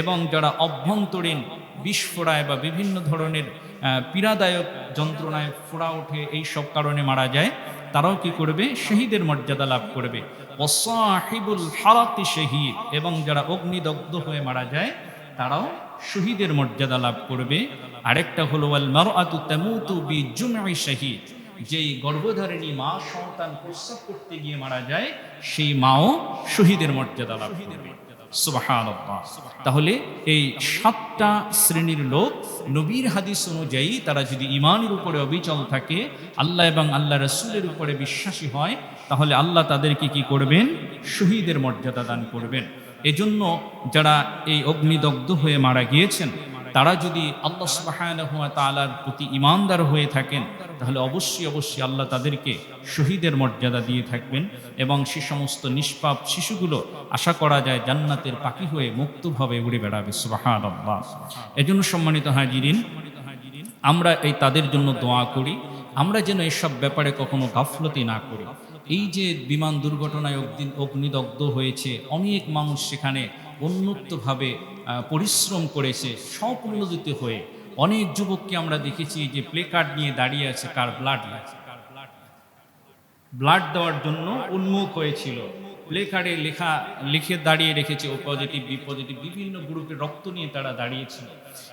এবং যারা অভ্যন্তরীণ বিস্ফোরায় বা বিভিন্ন ধরনের পীড়াদায়ক যন্ত্রণায় ফোড়া ওঠে এই সব কারণে মারা যায়, তারাও কি করবে? শহীদের মর্যাদা লাভ করবে। ওসাহিবুল হারাতি শহীদ। এবং যারা অগ্নিদগ্ধ হয়ে মারা যায়, তারাও শহীদের মর্যাদা লাভ করবে। আরেকটা হলো আল মারআতু তামুতু বিজুমঈ শহীদ। যেই গর্ভধারিণী মা সন্তান প্রসব করতে গিয়ে মারা যায়, সেই মাও শহীদের মর্যাদা লাভ করবে। তাহলে এই সাতটা শ্রেণির লোক নবীর হাদিস অনুযায়ী তারা যদি ইমানের উপরে অবিচল থাকে, আল্লাহ এবং আল্লাহ রসুলের উপরে বিশ্বাসী হয়, তাহলে আল্লাহ তাদেরকে কি করবেন? শহীদের মর্যাদা দান করবেন। এজন্য যারা এই অগ্নিদগ্ধ হয়ে মারা গিয়েছেন তারা যদি আল্লাহ সুবহানাহু ওয়া তাআলার প্রতি ইমানদার হয়ে থাকেন, তাহলে অবশ্যই অবশ্যই আল্লাহ তাদেরকে শহীদের মর্যাদা দিয়ে থাকবেন এবং সে সমস্ত নিষ্পাপ শিশুগুলো আশা করা যায় জান্নাতের পাখি হয়ে মুক্তভাবে উড়ে বেড়াবে। সুবহানাল্লাহ। এজন্য সম্মানিত হাজিরিন, আমরা এই তাদের জন্য দোয়া করি। আমরা যেন এসব ব্যাপারে কখনো গাফলতি না করি। এই যে বিমান দুর্ঘটনায় অগ্নি অগ্নিদগ্ধ হয়েছে, অনেক মানুষ সেখানে উন্মুক্তভাবে পরিশ্রম করেছে স্বপ্রণোদিত হয়ে অনেক যুবককে আমরা দেখেছি যে প্লে কার্ড নিয়ে দাঁড়িয়ে আছে, কার ব্লাড লাগছে। ব্লাড দেওয়ার জন্য উন্মুখ হয়েছিল। প্লে কার্ডে লেখা, লিখে দাঁড়িয়ে রেখেছে ও পজিটিভ বি পজিটিভ বিভিন্ন গ্রুপের রক্ত নিয়ে তারা দাঁড়িয়েছিল।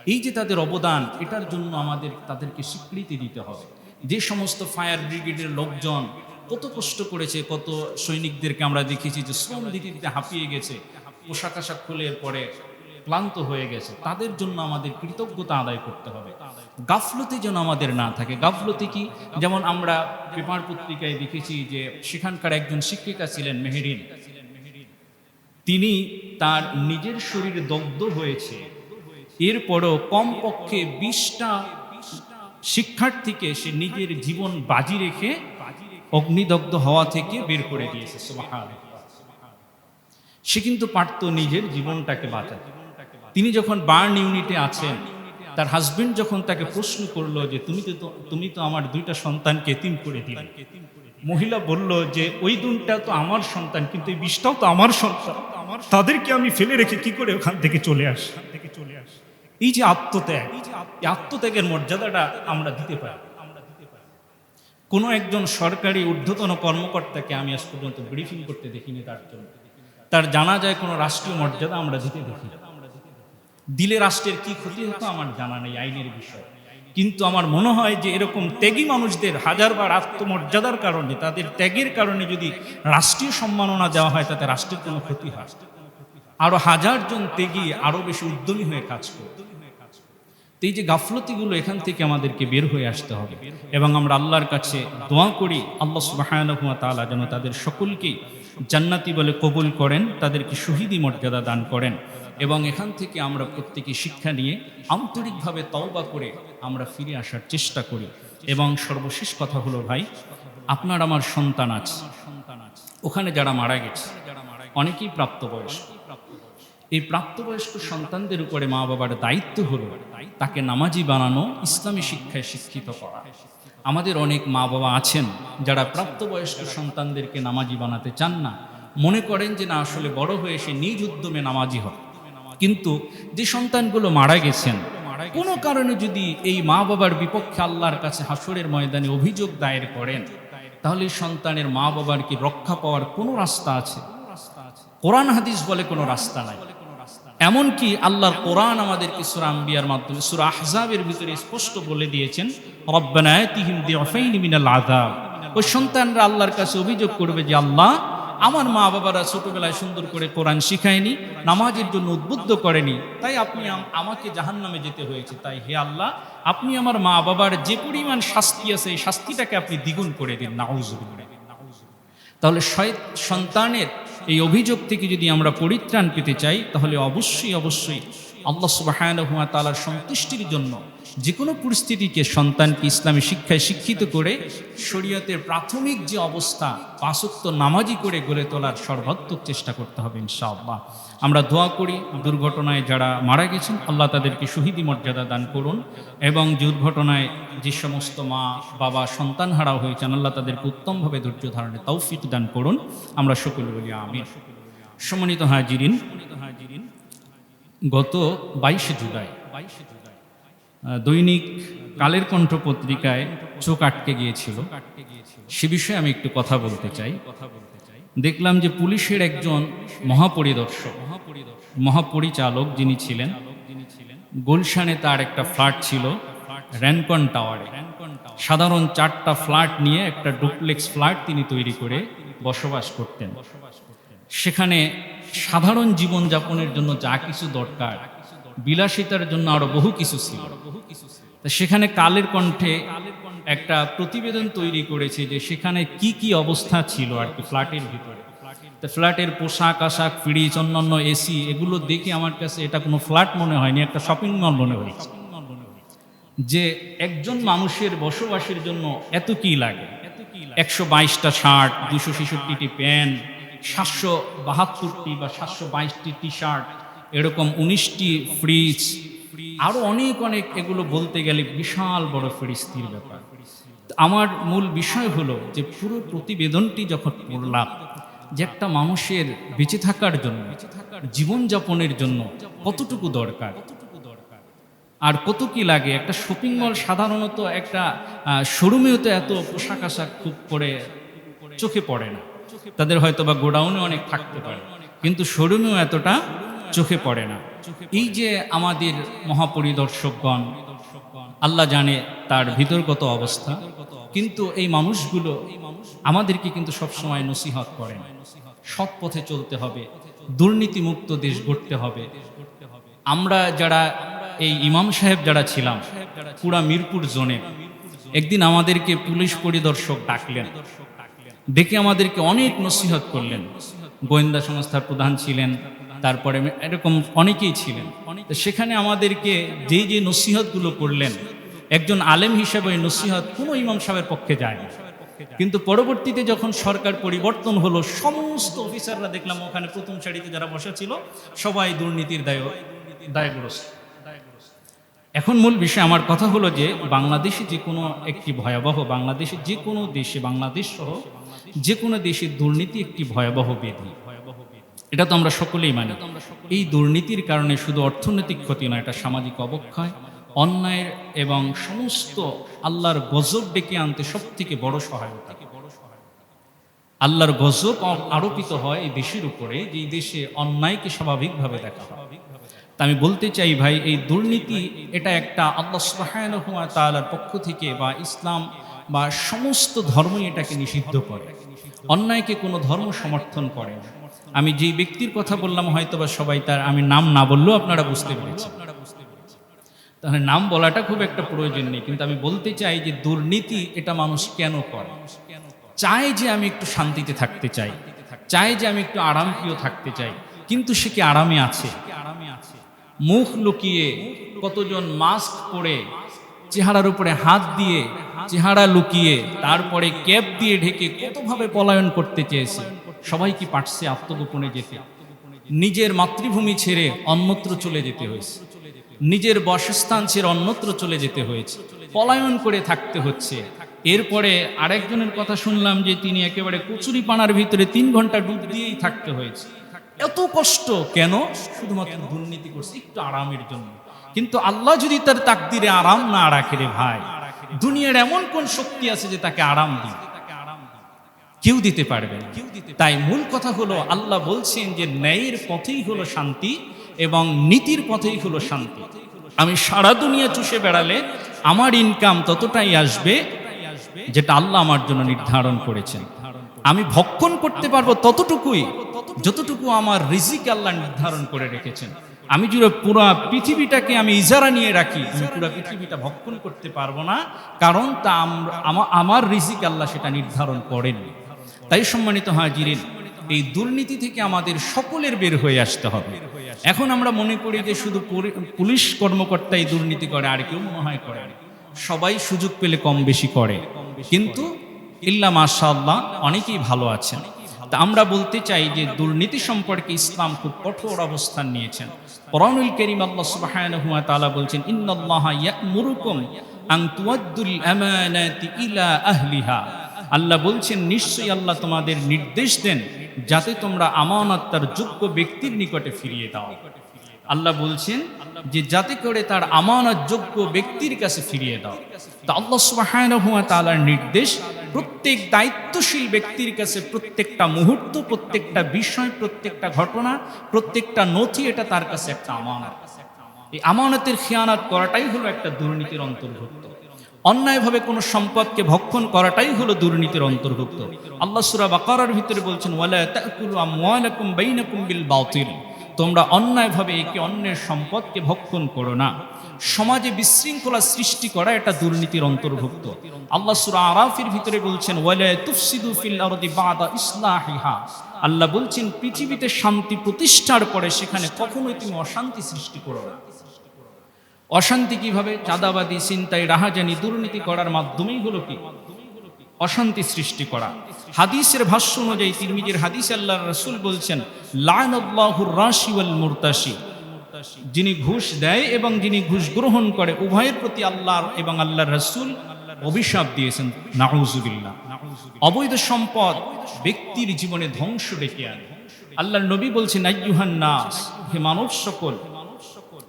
এই যে তাদের অবদান, এটার জন্য আমাদের, তাদেরকে স্বীকৃতি দিতে হবে। যে সমস্ত ফায়ার ব্রিগেডের লোকজন কত কষ্ট করেছে, কত সৈনিকদেরকে আমরা দেখেছি যে শ্রম দিতে দিতে হাঁপিয়ে গেছে। পোশাক আশাক খুলে পরে ক্লান্ত হয়ে গেছে। তাদের জন্য আমাদের কৃতজ্ঞতা আদায় করতে হবে। গাফলতি যেন আমাদের না থাকে। গাফলতি কি? যেমন আমরা পেপার পত্রিকায় দেখেছি যে সেখানকার একজন শিক্ষিকা ছিলেন মেহেরিন। তিনি তার নিজের শরীর দগ্ধ হয়েছে। এরপরও কমপক্ষে বিশটা শিক্ষার্থীকে সে নিজের জীবন বাজি রেখে অগ্নিদগ্ধ হওয়া থেকে বের করে দিয়েছে। সে কিন্তু পারত নিজের জীবনটাকে বাঁচাতে। তিনি যখন বার্ন ইউনিটে আছেন, তার হাজবেন্ড যখন তাকে প্রশ্ন করল যে, তুমি তো তুমি তো আমার দুইটা সন্তানকে এতিম করে দিলে। মহিলা বলল যে, ওই দুনটা তো আমার সন্তান, কিন্তু এই বিষটাও তো আমার সন্তান। তাদেরকে আমি ফেলে রেখে কি করে ওখান থেকে চলে আস থেকে চলে আস এই যে আত্মত্যাগ, এই আত্মত্যাগের মর্যাদাটা আমরা দিতে পারি। কোনো একজন সরকারি ঊর্ধ্বতন কর্মকর্তাকে আমি আজ পর্যন্ত ব্রিফিং করতে দেখিনি তার জন্য। তার জানা যায় কোনো রাষ্ট্রীয় মর্যাদা আমরা দিতে দেখি। দিলে রাষ্ট্রের কি ক্ষতি হতো আমার জানা নেই, আইনের বিষয়। কিন্তু আমার মনে হয় যে এরকম ত্যাগী মানুষদের হাজার হাজারবার আত্মমর্যাদার কারণে, তাদের ত্যাগের কারণে যদি রাষ্ট্রীয় সম্মাননা দেওয়া হয়, তাতে রাষ্ট্রের কোনো ক্ষতি হয় আরও হাজারজন ত্যাগী আরও বেশি উদ্যমী হয়ে কাজ করত তো এই যে গাফলতিগুলো এখান থেকে আমাদেরকে বের হয়ে আসতে হবে। এবং আমরা আল্লাহর কাছে দোয়া করি, আল্লাহ সুবাহানহুয়া তাআলা যেন তাদের সকলকেই জান্নাতি বলে কবুল করেন, তাদেরকে শহীদি মর্যাদা দান করেন এবং এখান থেকে আমরা প্রত্যেকে শিক্ষা নিয়ে আন্তরিকভাবে তওবা করে আমরা ফিরে আসার চেষ্টা করি। এবং সর্বশেষ কথা হলো, ভাই, আপনার আমার সন্তান আছে। ওখানে যারা মারা গেছে, অনেকেই প্রাপ্তবয়স্ক। এই প্রাপ্তবয়স্ক সন্তানদের উপরে মা বাবার দায়িত্ব হলো তাকে নামাজি বানানো, ইসলামী শিক্ষায় শিক্ষিত করা। আমাদের অনেক মা বাবা আছেন যারা প্রাপ্তবয়স্ক সন্তানদেরকে নামাজি বানাতে চান না। মনে করেন যে না, আসলে বড় হয়ে সে নিজ উদ্যমে নামাজি হবে কিন্তু যে সন্তানগুলো মারা গেছেন, কোনো কারণে যদি এই মা বাবার বিপক্ষে আল্লাহর কাছে হাসরের ময়দানে অভিযোগ দায়ের করেন, তাহলে সন্তানের মা বাবার কি রক্ষা পাওয়ার কোনো রাস্তা আছে? কোরআন হাদিস বলে কোনো রাস্তা নাই। এমনকি আল্লাহর কোরআন আমাদেরকে সুরা আম্বিয়ার মাধ্যমে, সুরা আহজাবের ভিতরে স্পষ্ট বলে দিয়েছেন, রব্বানা আতিহিম দিআফাইনি মিনাল ওই সন্তানরা আল্লাহর কাছে অভিযোগ করবে যে, আল্লাহ, আমার মা বাবারা ছোটবেলায় সুন্দর করে কোরআন শিখায়নি, নামাজের জন্য উদ্বুদ্ধ করেনি, তাই আপনি আম- আমাকে জাহান্নামে যেতে হয়েছে। তাই হে আল্লাহ, আপনি আমার মা বাবার যে পরিমাণ শাস্তি আছে, এই শাস্তিটাকে আপনি দ্বিগুণ করে দিন, নাউজুবিল্লাহ। তাহলে সন্তানের এই অভিযোগ থেকে যদি আমরা পরিত্রাণ পেতে চাই তাহলে অবশ্যই অবশ্যই আল্লাহ সুবাহানুয়া তালার সন্তুষ্টির জন্য যে কোনো পরিস্থিতিকে সন্তানকে ইসলামী শিক্ষায় শিক্ষিত করে শরীয়তের প্রাথমিক যে অবস্থা পাশত্ব নামাজি করে গড়ে তোলার সর্বাত্মক চেষ্টা করতে হবে ইনশাআল্লাহ। আমরা দোয়া করি, দুর্ঘটনায় যারা মারা গেছেন, আল্লাহ তাদেরকে শহীদি মর্যাদা দান করুন এবং দুর্ঘটনায় যে সমস্ত মা, বাবা সন্তান হারাও হয়েছেন, আল্লাহ তাদেরকে উত্তমভাবে ধৈর্য ধারণে তৌফিক দান করুন। আমরা সকল বলি আমি সম্মানিত হাজিরিন গত বাইশে জুলাই বাইশে জুলাই দৈনিক কালের কণ্ঠ পত্রিকায় চোখ আটকে গিয়েছিল। সে বিষয়ে আমি একটু কথা বলতে চাই কথা বলতে চাই। দেখলাম যে পুলিশের একজন মহাপরিদর্শক, মহাপরিচালক যিনি ছিলেন, গুলশানে তার একটা ফ্ল্যাট ছিল, র্যানকন টাওয়ারে। সাধারণ চারটা ফ্ল্যাট নিয়ে একটা ডুপ্লেক্স ফ্ল্যাট তিনি তৈরি করে বসবাস করতেন। সেখানে সাধারণ জীবনযাপনের জন্য যা কিছু দরকার, বিলাসিতার জন্য আরও বহু কিছু ছিল। সেখানে কালের কণ্ঠে একটা প্রতিবেদন তৈরি করেছে যে সেখানে কি কি অবস্থা ছিল আর কি ফ্ল্যাটের ভিতরে। ফ্ল্যাটের পোশাক, আশাক, ফ্রিজ, অন্যান্য এসি এগুলো দেখে আমার কাছে এটা কোনো ফ্ল্যাট মনে হয়নি, একটা শপিং মল মনে হয়েছে। যে একজন মানুষের বসবাসের জন্য এত কি লাগে? একশো বাইশটা শার্ট, দুশো ছেষট্টিটি প্যান্ট সাতশো বাহাত্তরটি বা সাতশো বাইশটি টি শার্ট এরকম উনিশটি ফ্রিজ আরও অনেক অনেক এগুলো বলতে গেলে বিশাল বড় ফেরিস্তির ব্যাপার। আমার মূল বিষয় হলো যে পুরো প্রতিবেদনটি যখন পড়লাম, যে একটা মানুষের বেঁচে থাকার জন্য বেঁচে থাকার জীবনযাপনের জন্য কতটুকু দরকার, আর কত কি লাগে? একটা শপিং মল সাধারণত একটা শোরুমেও তো এত পোশাক আশাক খুব করে চোখে পড়ে না। তাদের হয়তো বা গোডাউনে অনেক থাকতে পারে, কিন্তু শোরুমেও এতটা চোখে পড়ে না। এই যে আমাদের মহাপরিদর্শকগণ, আল্লাহ জানে তার ভিতর কত অবস্থা, কিন্তু এই মানুষগুলো আমাদেরকে কিন্তু সবসময় নসিহত করেন। সৎ পথে চলতে হবে, দুর্নীতিমুক্ত দেশ গড়তে হবে। আমরা যারা এই ইমাম সাহেব যারা ছিলাম, পুরা মিরপুর জোনে, একদিন আমাদেরকে পুলিশ পরিদর্শক ডাকলেন। ডেকে আমাদেরকে অনেক নসিহত করলেন। গোয়েন্দা সংস্থার প্রধান ছিলেন, তারপরে এরকম অনেকেই ছিলেন। সেখানে আমাদেরকে যে যে নসিহতগুলো করলেন, একজন আলেম হিসেবে ওই নসিহত কোনো ইমাম সাহেবের পক্ষে যায় কিন্তু পরবর্তীতে যখন সরকার পরিবর্তন হলো, সমস্ত অফিসাররা দেখলাম ওখানে প্রথম সারিতে যারা বসা ছিল সবাই দুর্নীতির দায় দায়গ্রস্ত। এখন মূল বিষয় আমার কথা হলো যে বাংলাদেশে যে কোনো একটি ভয়াবহ বাংলাদেশে যে কোনো দেশে বাংলাদেশ সহ যে কোনো দেশে দুর্নীতি একটি ভয়াবহ ব্যাধি এটা তো আমরা সকলেই মানি। এই দুর্নীতির কারণে শুধু অর্থনৈতিক ক্ষতি নয়, এটা সামাজিক অবক্ষয়, অন্যায়ের এবং সমস্ত আল্লাহর গজব ডেকে আনতে সব থেকে বড় সহায়তা। আল্লাহর গজব আরোপিত হয় এই দেশের উপরে যে দেশে অন্যায়কে স্বাভাবিকভাবে দেখা হয়। আমি বলতে চাই ভাই, এই দুর্নীতি এটা একটা আল্লাহ সুবাহানুয়া তালার পক্ষ থেকে বা ইসলাম বা সমস্ত ধর্মই এটাকে নিষিদ্ধ করে। অন্যায়কে কোনো ধর্ম সমর্থন করে আমি যেই ব্যক্তির কথা বললাম হয়তো বা সবাই তার আমি নাম না বললেও আপনারা বুঝতে পেরেছেন। তাহলে নাম বলাটা খুব একটা প্রয়োজন নেই, কিন্তু আমি বলতে চাই যে দুর্নীতি এটা মানুষ কেন করে? চায় যে আমি একটু শান্তিতে থাকতে চাই, চায় যে আমি একটু আরামপ্রিয় থাকতে চাই, কিন্তু সে কি আরামে আছে? মুখ লুকিয়ে কতজন মাস্ক পরে চেহারার উপরে হাত দিয়ে চেহারা লুকিয়ে তারপরে ক্যাপ দিয়ে ঢেকে কতভাবে পলায়ন করতে চেয়েছে, সবাই কি পারছে আত্মগোপনে যেতে? নিজের মাতৃভূমি ছেড়ে অন্যত্র চলে যেতে হয়েছে। নিজের বসস্থান ছেড়ে অন্যত্র চলে যেতে হয়েছে। পলায়ন করে থাকতে হচ্ছে। এরপরে আরেকজনের কথা শুনলাম যে তিনি একেবারে কচুরি পানার ভিতরে তিন ঘণ্টা ডুব দিয়েই থাকতে হয়েছে। এত কষ্ট। কেন? শুধুমাত্র দুর্নীতি করছে, একটু আরামের জন্য। কিন্তু আল্লাহ যদি তার তাকদিরে আরাম না রাখে রে ভাই, দুনিয়ার এমন কোন শক্তি আছে যে তাকে আরাম দিবে? কেউ দিতে পারবে না। তাই মূল কথা হলো, আল্লাহ বলছেন যে ন্যায়ের পথেই হলো শান্তি এবং নীতির পথেই হলো শান্তি। আমি সারা দুনিয়া চুষে বেড়ালে আমার ইনকাম ততটাই আসবে যেটা আল্লাহ আমার জন্য নির্ধারণ করেছেন। আমি ভক্ষণ করতে পারব ততটুকুই। যতটুকু আমার রিজিক আল্লাহ নির্ধারণ করে রেখেছেন, আমি যদি পুরো পৃথিবীটাকে আমি ইজারা নিয়ে রাখি, আমি পুরো পৃথিবীটা ভক্ষণ করতে পারব না, কারণ তা আমার রিজিক আল্লাহ সেটা নির্ধারণ করেননি। তাই সম্মানিত হাজিরিন, এই দুর্নীতি থেকে আমাদের সকলের বের হয়ে আসতে হবে। এখন আমরা মনে করি যে শুধু পুলিশ কর্মকর্তাই দুর্নীতি করে, আর কেউ মনে হয় করে সবাই সুযোগ পেলে কম বেশি করে। কিন্তু ইল্লা মাশাল্লাহ অনেকেই ভালো আছেন। তা আমরা বলতে চাই যে দুর্নীতি সম্পর্কে ইসলাম খুব কঠোর অবস্থান নিয়েছেন। কোরআনুল করিম আল্লাহ সুবহানাহু ওয়া তাআলা বলছেন, ইন্নাল্লাহা ইয়া'মুরুকুম আন তুওয়াদ্দুল আমানাতি ইলা আহলিহা। আল্লাহ বলছেন, নিশ্চয়ই আল্লাহ তোমাদের নির্দেশ দেন যাতে তোমরা আমানত তার যোগ্য ব্যক্তির নিকটে ফিরিয়ে দাও। আল্লাহ বলছেন যে, যাতে করে তার আমানত যোগ্য ব্যক্তির কাছে ফিরিয়ে দাও। তা আল্লাহ সুবহানাহু ওয়া তাআলার নির্দেশ প্রত্যেক দায়িত্বশীল ব্যক্তির কাছে প্রত্যেকটা মুহূর্ত, প্রত্যেকটা বিষয়, প্রত্যেকটা ঘটনা, প্রত্যেকটা নথি, এটা তার কাছে একটা আমানত। এই আমানতের খেয়ানাত করাটাই হলো একটা দুর্নীতির অন্তর্ভুক্ত। অন্যায়ভাবে কোনো সম্পদকে ভক্ষণ করাটাই হলো দুর্নীতির অন্তর্ভুক্ত। আল্লাহ সূরা বাকারার ভিতরে বলছেন বিল বাতিল। তোমরা অন্যায়ভাবে একে অন্যের সম্পদকে ভক্ষণ করো না। সমাজে বিশৃঙ্খলা সৃষ্টি করা এটা দুর্নীতির অন্তর্ভুক্ত। আল্লাহ সূরা আরাফের ভিতরে বলছেন আল্লাহ বলছেন, পৃথিবীতে শান্তি প্রতিষ্ঠার পরে সেখানে কখনোই তুমি অশান্তি সৃষ্টি করো না। অশান্তি কীভাবে? চাঁদাবাদি চিন্তায় রাহাজানি, দুর্নীতি করার মাধ্যমেই হলো কি? অশান্তি সৃষ্টি করা। হাদিসের ভাষ্য অনুযায়ী তিরমিজির হাদিস আল্লাহ রসুল বলছেন লায়নুর রাশি ওয়াল মুরতাশি। যিনি ঘুষ দেয় এবং যিনি ঘুষ গ্রহণ করে, উভয়ের প্রতি আল্লাহর এবং আল্লাহর রসুল অভিশাপ দিয়েছেন। নাউজুবিল্লাহ। অবৈধ সম্পদ ব্যক্তির জীবনে ধ্বংস ডেকে আনে। আল্লাহর নবী বলছেন, আইয়ুহান নাস, হে মানব সকল,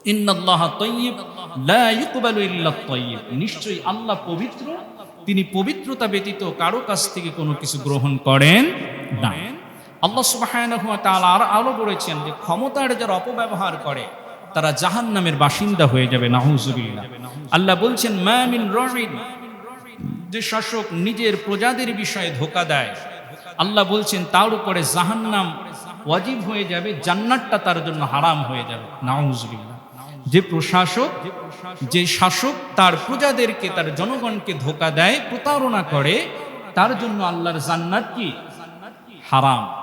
ইন্নাল্লাহ তৈয়ব লা নিশ্চয়ই আল্লাহ পবিত্র, তিনি পবিত্রতা ব্যতীত কারও কাছ থেকে কোনো কিছু গ্রহণ করেন না। আল্লাহ তাআলা আর আলো বলেছেন যে, ক্ষমতার যারা অপব্যবহার করে তারা জাহান্নামের বাসিন্দা হয়ে যাবে, নাউজুবিল্লাহ। আল্লাহ বলছেন, মা মিন রাইন যে শাসক নিজের প্রজাদের বিষয়ে ধোকা দেয়, আল্লাহ বলছেন, তার উপরে জাহান্নাম ওয়াজিব হয়ে যাবে, জান্নাতটা তার জন্য হারাম হয়ে যাবে। নাউজুবিল্লাহ। যে প্রশাসক, যে শাসক তার প্রজাদেরকে, তার জনগণকে ধোকা দেয়, প্রতারণা করে, তার জন্য আল্লাহর জান্নাত কি? হারাম।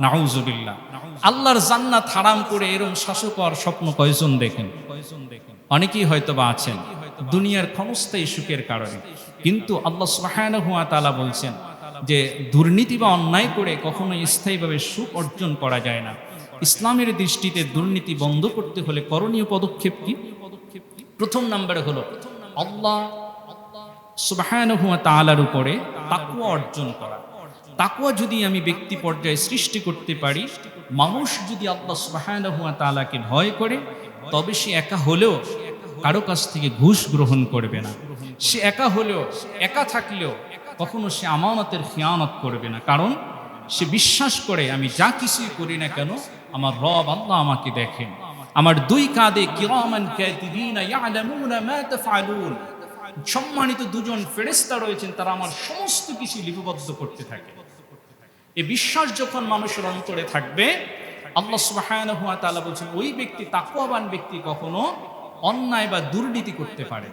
নাউজুবিল্লাহ। আল্লাহর জান্নাত হারাম করে এরম শাসক আর স্বপ্ন কয়জন দেখেন? অনেকেই হয়তো বা আছেন, দুনিয়ার ক্ষমস্থায়ী সুখের কারণে। কিন্তু আল্লাহ সুবহানাহু ওয়া তাআলা বলছেন যে, দুর্নীতি বা অন্যায় করে কখনো স্থায়ীভাবে সুখ অর্জন করা যায় না। ইসলামের দৃষ্টিতে দুর্নীতি বন্ধ করতে হলে করণীয় পদক্ষেপ কি? প্রথম নাম্বারে হলো, আল্লাহ সুবহানাহু ওয়া তাআলার উপরে তাকওয়া অর্জন করা। তাকওয়া যদি আমি ব্যক্তি পর্যায়ে সৃষ্টি করতে পারি, মানুষ যদি আল্লাহ সুবহানাহু হুয়া তালাকে ভয় করে, তবে সে একা হলেও কারও কাছ থেকে ঘুষ গ্রহণ করবে না। সে একা হলেও, একা থাকলেও কখনো সে আমানতের খেয়ানত করবে না। কারণ সে বিশ্বাস করে, আমি যা কিছুই করি না কেন, আমার রব আল্লাহ আমাকে দেখেন। আমার দুই কাঁধে সম্মানিত দুজন ফেরেশতা রয়েছেন, তারা আমার সমস্ত কিছু লিপিবদ্ধ করতে থাকে। এই বিশ্বাস যখন মানুষের অন্তরে থাকবে, আল্লাহ সুবহানাহু ওয়া তালা বলছেন, ওই ব্যক্তি তাকুয়াবান ব্যক্তি কখনো অন্যায় বা দুর্নীতি করতে পারে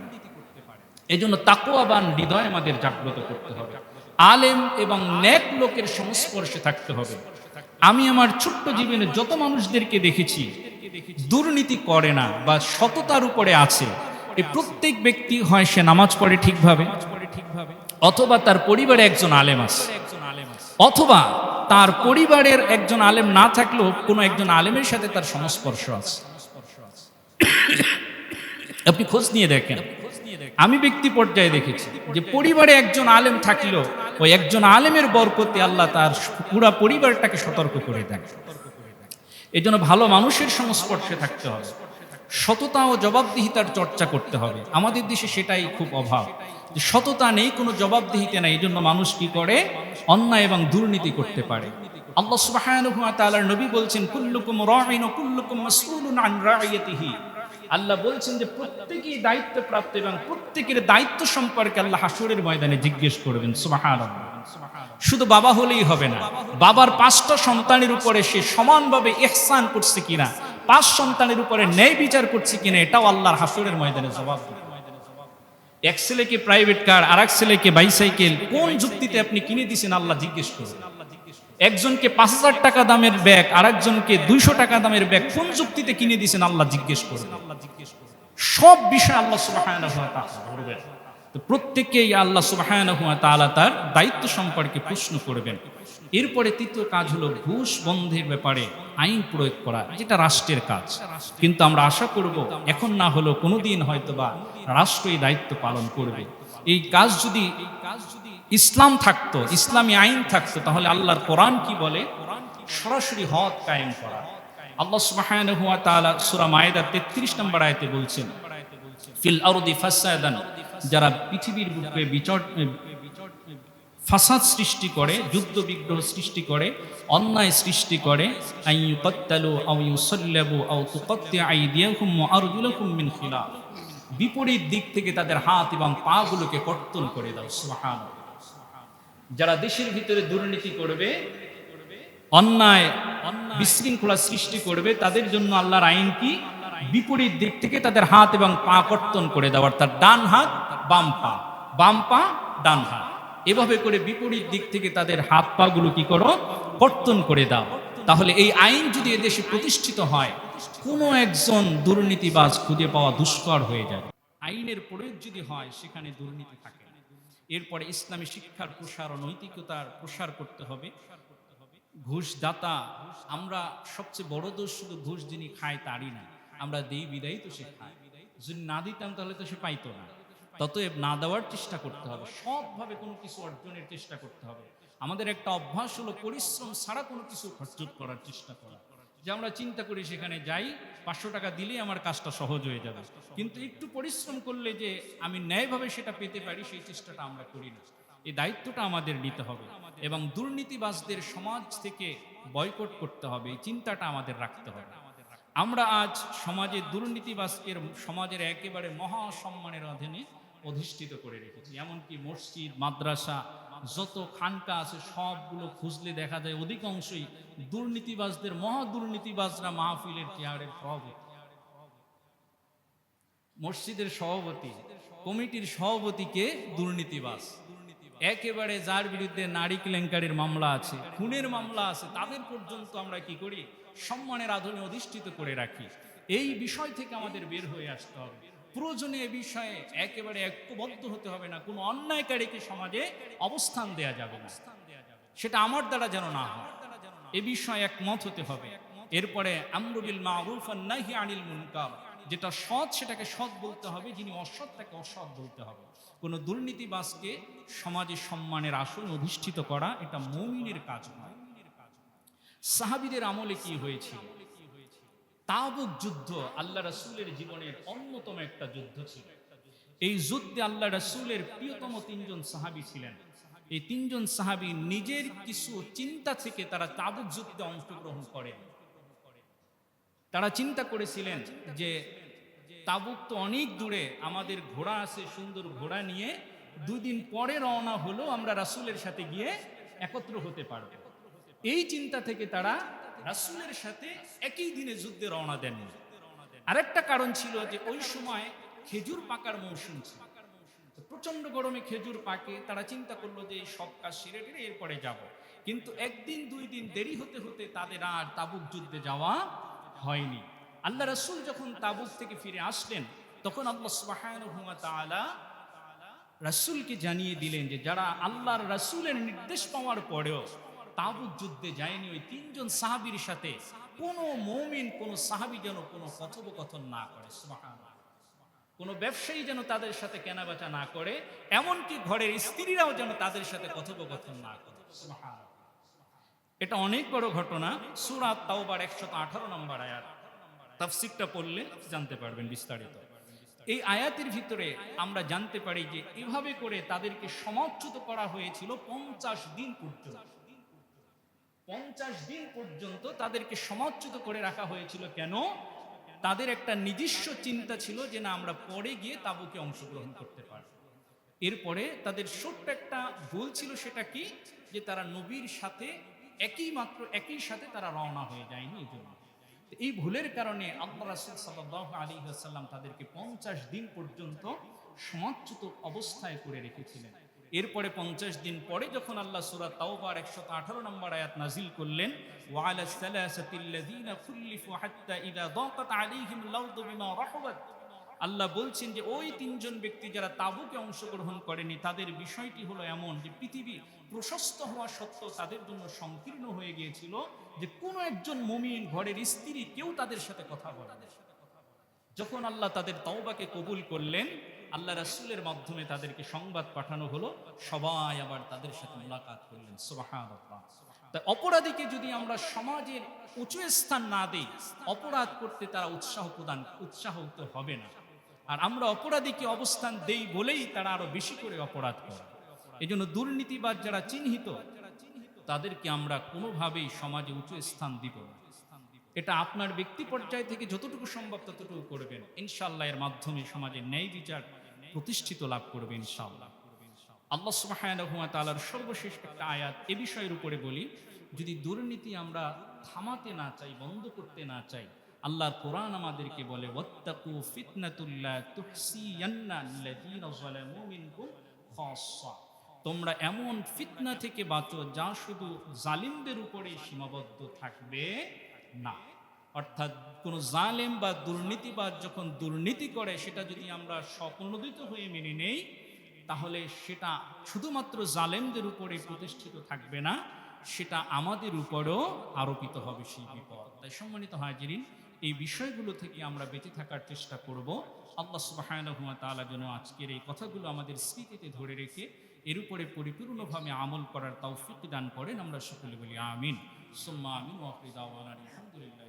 এই জন্য তাকুয়াবান হৃদয় আমাদের জাগ্রত করতে হবে। আলেম এবং নেক লোকের সংস্পর্শে থাকতে হবে। আমি আমার ছোট্ট জীবনে যত মানুষদেরকে দেখেছি, দুর্নীতি করে না বা সততার উপরে আছে, এই প্রত্যেক ব্যক্তি হয় সে নামাজ পড়ে ঠিকভাবে, অথবা তার পরিবারে একজন আলেম আছে। অথবা তার পরিবারের একজন আলেম না থাকলেও কোনো একজন আলেমের সাথে তার সংস্পর্শ আছে। আপনি খোঁজ নিয়ে দেখেন। আমি ব্যক্তি পর্যায়ে দেখেছি যে পরিবারে একজন আলেম থাকলেও ওই একজন আলেমের বরকতে আল্লাহ তার পুরা পরিবারটাকে সতর্ক করে দেন। এই জন্য ভালো মানুষের সংস্পর্শে থাকতে হবে। সততা ও জবাবদিহিতার চর্চা করতে হবে। আমাদের দেশে সেটাই খুব অভাব। সততা নেই, কোনো জবাবদিহিতে নেই। এই জন্য মানুষ কি করে? অন্যায় এবং দুর্নীতি করতে পারে। আল্লাহ নবী বলছেন, কুল্লুকুম কুল্লুকুম আন আল্লাহ বলছেন যে, প্রত্যেকেই এবং প্রত্যেকের দায়িত্ব সম্পর্কে আল্লাহ হাসুরের ময়দানে জিজ্ঞেস করবেন শুধু বাবা হলেই হবে না, বাবার পাঁচটা সন্তানের উপরে সে সমানভাবে ইহসান করছে কিনা, পাঁচ সন্তানের উপরে ন্যায় বিচার করছে কিনা, এটাও আল্লাহর হাসুরের ময়দানে জবাব দেবে। এক ছেলেকে প্রাইভেট কার আর এক ছেলেকে বাইসাইকেল কোন যুক্তিতে আপনি কিনে দিয়েছেন আল্লাহ জিজ্ঞেস করুন। একজনকে পাঁচ হাজার টাকা দামের ব্যাগ আর একজনকে দুইশো টাকা দামের ব্যাগ কোন যুক্তিতে কিনে দিয়েছেন আল্লাহ জিজ্ঞেস করুন। সব বিষয় আল্লাহ তাআলা ধরবেন। তো প্রত্যেকেই আল্লাহ সুবহানাহু ওয়া তাআলা তার দায়িত্ব সম্পর্কে প্রশ্ন করবেন। এরপরে তৃতীয় কাজ হলো ঘুষ বন্ধের ব্যাপারে আইন প্রয়োগ করা, যেটা রাষ্ট্রের কাজ। কিন্তু আমরা আশা করব, এখন না হলেও কোনোদিন হয়তো বা রাষ্ট্র এই দায়িত্ব পালন করবে। এই কাজ যদি ইসলাম থাকতো, ইসলামী আইন থাকতো, তাহলে আল্লাহর কোরআন কি বলে? সরাসরি হদ কায়েম করা। আল্লাহ সুবহানাহু ওয়া তাআলা সূরা মায়েদার 33 নম্বর আয়াতে বলছেন, ফিল আরদি ফাসাদান যারা পৃথিবীর বুকে ফাসাদ সৃষ্টি করে, যুদ্ধ বিগ্রহ সৃষ্টি করে, অন্যায় সৃষ্টি করে বিপরীত দিক থেকে তাদের হাত এবং পা গুলোকে কর্তন করে দাও, সুবহানাল্লাহ। যারা দেশের ভিতরে দুর্নীতি করবে, অন্যায়, বিশৃঙ্খলা সৃষ্টি করবে, তাদের জন্য আল্লাহর আইন কি? বিপরীত দিক থেকে তাদের হাত এবং পা কর্তন করে দেওয়ার তার ডান হাত, বাম পা। বাম পা, ডান হাত। এভাবে করে বিপরীত দিক থেকে তাদের হাত পা গুলো কি করো? কর্তন করে দাও। তাহলে এই আইন যদি এদেশে প্রতিষ্ঠিত হয়, কোনো একজন দুর্নীতিবাজ খুঁজে পাওয়া দুষ্কর হয়ে যায়। আইনের প্রয়োগ যদি হয়, সেখানে দুর্নীতি থাকে। এরপরে ইসলামী শিক্ষার প্রসার ও নৈতিকতার প্রসার করতে হবে। ঘুষদাতা, আমরা সবচেয়ে বড় দোষ শুধু ঘুষ যিনি খায় তারই না। আমরা দিই বিদায় তো সে খায়। যদি না দিতাম তাহলে তো সে পাইতো না। ততএব না দেওয়ার চেষ্টা করতে হবে। সবভাবে কোনো কিছু অর্জনের চেষ্টা করতে হবে। আমাদের একটা অভ্যাস হলো পরিশ্রম ছাড়া কোনো কিছু অর্জন করার চেষ্টা করা। যে আমরা চিন্তা করি সেখানে যাই, পাঁচশো টাকা দিলেই আমার কাজটা সহজ হয়ে যাবে। কিন্তু একটু পরিশ্রম করলে যে আমি ন্যায়ভাবে সেটা পেতে পারি, সেই চেষ্টাটা আমরা করি না। এই দায়িত্বটা আমাদের নিতে হবে এবং দুর্নীতিবাজদের সমাজ থেকে বয়কট করতে হবে। এই চিন্তাটা আমাদের রাখতে হবে। আমরা আজ সমাজে দুর্নীতিবাজকের, সমাজের একেবারে মহা সম্মানের অধীনে অধিষ্ঠিত করে রেখেছি। এমনকি মসজিদ, মাদ্রাসা, যত খানকা আছে, সবগুলো খুঁজলে দেখা যায় অধিকাংশই দুর্নীতিবাজদের, মহা দুর্নীতিবাজরা মাহফিলের চেয়ারের সভাপতি। মসজিদের সভাপতি, কমিটির সভাপতিকে দুর্নীতিবাজ। একেবারে যার বিরুদ্ধে নারী কেলেঙ্কারির মামলা আছে, খুনের মামলা আছে, তাদের পর্যন্ত আমরা কি করি? সম্মানের আধুনে অধিষ্ঠিত করে রাখি। এই বিষয় থেকে আমাদের বের হয়ে আসতে হবে। প্রয়োজনে এ বিষয়ে একেবারে ঐক্যবদ্ধ হতে হবে না। কোনো অন্যায়কারীকে সমাজে অবস্থান দেয়া যাবে না। সেটা আমার দ্বারা যেন না হয়। এ বিষয়ে একমত হতে হবে। এরপরে আমরুবিল মারুফ আর নাহি আনিল মুনকার, যেটা সৎ সেটাকে সৎ বলতে হবে, যিনি অসৎ তাকে অসৎ বলতে হবে। কোনো দুর্নীতিবাজকে সমাজে সম্মানের আসনে অধিষ্ঠিত করা এটা মৌমিনের কাজ নয়। সাহাবিদের আমলে কি হয়েছিল তাবুক যুদ্ধ আল্লাহ রাসূলের জীবনের অন্যতম একটা যুদ্ধ ছিল। এই যুদ্ধে আল্লাহ রাসূলের প্রিয়তম তিনজন সাহাবী ছিলেন। এই তিনজন সাহাবী নিজের কিছু চিন্তা থেকে তারা তাবুক যুদ্ধে অংশগ্রহণ করেন। তারা চিন্তা করেছিলেন যে তাবুক তো অনেক দূরে, আমাদের ঘোড়া আছে সুন্দর ঘোড়া নিয়ে দুদিন পরে রওনা হলো আমরা রাসুলের সাথে গিয়ে একত্র হতে পারব। এই চিন্তা থেকে তারা রাসূলের সাথে একই দিনে যুদ্ধে রওনা দেন আরেকটা কারণ ছিল যে ওই সময় খেজুর পাকার মৌসুম ছিল। প্রচণ্ড গরমে খেজুর পাকে, তারা চিন্তা করল যে সব কাজ সেরে টেরে এরপরে যাব। কিন্তু একদিন, দুই দিন দেরি হতে হতে তাদের আর তাবুক যুদ্ধে যাওয়া হয়নি। আল্লাহ রাসূল যখন তাবুক থেকে ফিরে আসলেন, তখন আল্লাহ সুবহানাহু ওয়া তাআলা রাসূলকে জানিয়ে দিলেন যে যারা আল্লাহর রাসূলের নির্দেশ পাওয়ার পরেও তাবুক যুদ্ধে যায়নি ওই তিনজন সাহাবীর সাথে। কোনো মৌমিন, কোনো সাহাবী যেন কোনো কথোপকথন না করে কোনো ব্যবসায়ী যেন তাদের সাথে কেনাবেচা না করে, এমনকি ঘরের স্ত্রীরাও যেন তাদের সাথে কথোপকথন না করে এটা অনেক বড় ঘটনা। সুরাত তাওবার একশত আঠারো নম্বর আয়াত। তাফসিকটা পড়লে জানতে পারবেন বিস্তারিত। এই আয়াতের ভিতরে আমরা জানতে পারি যে এভাবে করে তাদেরকে সমাচ্যুত করা হয়েছিল পঞ্চাশ দিন পর্যন্ত। পঞ্চাশ দিন পর্যন্ত তাদেরকে সমাচ্যুত করে রাখা হয়েছিল কেন? তাদের একটা নিজস্ব চিন্তা ছিল যে না, আমরা পরে গিয়ে তাবুকে অংশগ্রহণ করতে পারব। এরপরে তাদের ছোট্ট একটা ভুল ছিল সেটা কি? যে তারা নবীর সাথে একই মাত্র, একই সাথে তারা রওনা হয়ে যায়নি এই জন্য। এই ভুলের কারণে আল্লাহ রাসুল সাল্লাহ আলী আসাল্লাম তাদেরকে পঞ্চাশ দিন পর্যন্ত সমাচ্যুত অবস্থায় করে রেখেছিলেন। এরপরে পঞ্চাশ দিন পরে যখন আল্লাহ সুরা তাওবার একশত আঠারো নম্বর আয়াত নাজিল করলেন আল্লাহ বলছেন যে ওই তিনজন ব্যক্তি যারা তাবুকে অংশগ্রহণ করেনি, তাদের বিষয়টি হলো এমন যে পৃথিবী প্রশস্ত হওয়া সত্ত্বেও তাদের জন্য সংকীর্ণ হয়ে গিয়েছিল যে কোনো একজন মুমিন ঘরের স্ত্রী কেউ তাদের সাথে কথা বলে যখন আল্লাহ তাদের তাওবাকে কবুল করলেন আল্লাহ রাসূলের মাধ্যমে তাদেরকে সংবাদ পাঠানো হলো। সবাই আবার তাদের সাথে মোলাকাত করলেন। তাই অপরাধীকে যদি আমরা সমাজের উঁচু স্থান না দেই, অপরাধ করতে তারা উৎসাহ প্রদান, উৎসাহিত হবে না। আর আমরা অপরাধীকে অবস্থান দেই বলেই তারা আরও বেশি করে অপরাধ করে। এই জন্য দুর্নীতিবাদ যারা চিহ্নিত, তাদেরকে আমরা কোনোভাবেই সমাজে উঁচু স্থান দিব না। এটা আপনার ব্যক্তি পর্যায় থেকে যতটুকু সম্ভব ততটুকু করবেন। ইনশাল্লাহ এর মাধ্যমে সমাজে ন্যায় বিচার প্রতিষ্ঠিত লাভ করবে ইনশাল্লাহ আল্লাহ সুবহানাহু ওয়া তাআলার সর্বশেষ একটা আয়াত এ বিষয়ের উপরে বলি, যদি দুর্নীতি আমরা থামাতে না চাই, বন্ধ করতে না চাই, আল্লাহর কোরআন আমাদেরকে বলে, ওয়াত্তাকু ফিতনাতুল্লাহ তুহসিয়ান্না আল্লাযীনা যালামু মিনকুম খাসসা। তোমরা এমন ফিতনা থেকে বাঁচো যা শুধু জালিমদের উপরে সীমাবদ্ধ থাকবে। না। অর্থাৎ কোনো জালেম বা দুর্নীতিবাদ যখন দুর্নীতি করে, সেটা যদি আমরা স্বপ্নদিত হয়ে মেনে নেই, তাহলে সেটা শুধুমাত্র জালেমদের উপরে প্রতিষ্ঠিত থাকবে না, সেটা আমাদের উপরেও আরোপিত হবে সেই বিপদ। তাই সম্মানিত হাজিরিন, এই বিষয়গুলো থেকে আমরা বেঁচে থাকার চেষ্টা করব। আল্লাহ সুবহানাহু ওয়া তাআলা যেন আজকের এই কথাগুলো আমাদের স্মৃতিতে ধরে রেখে এর উপরে পরিপূর্ণভাবে আমল করার তৌফিক দান করেন, আমরা সকলে বলি আমিন। সুম্মা আমিন ওয়া আখির দাওয়ানা আলহামদুলিল্লাহ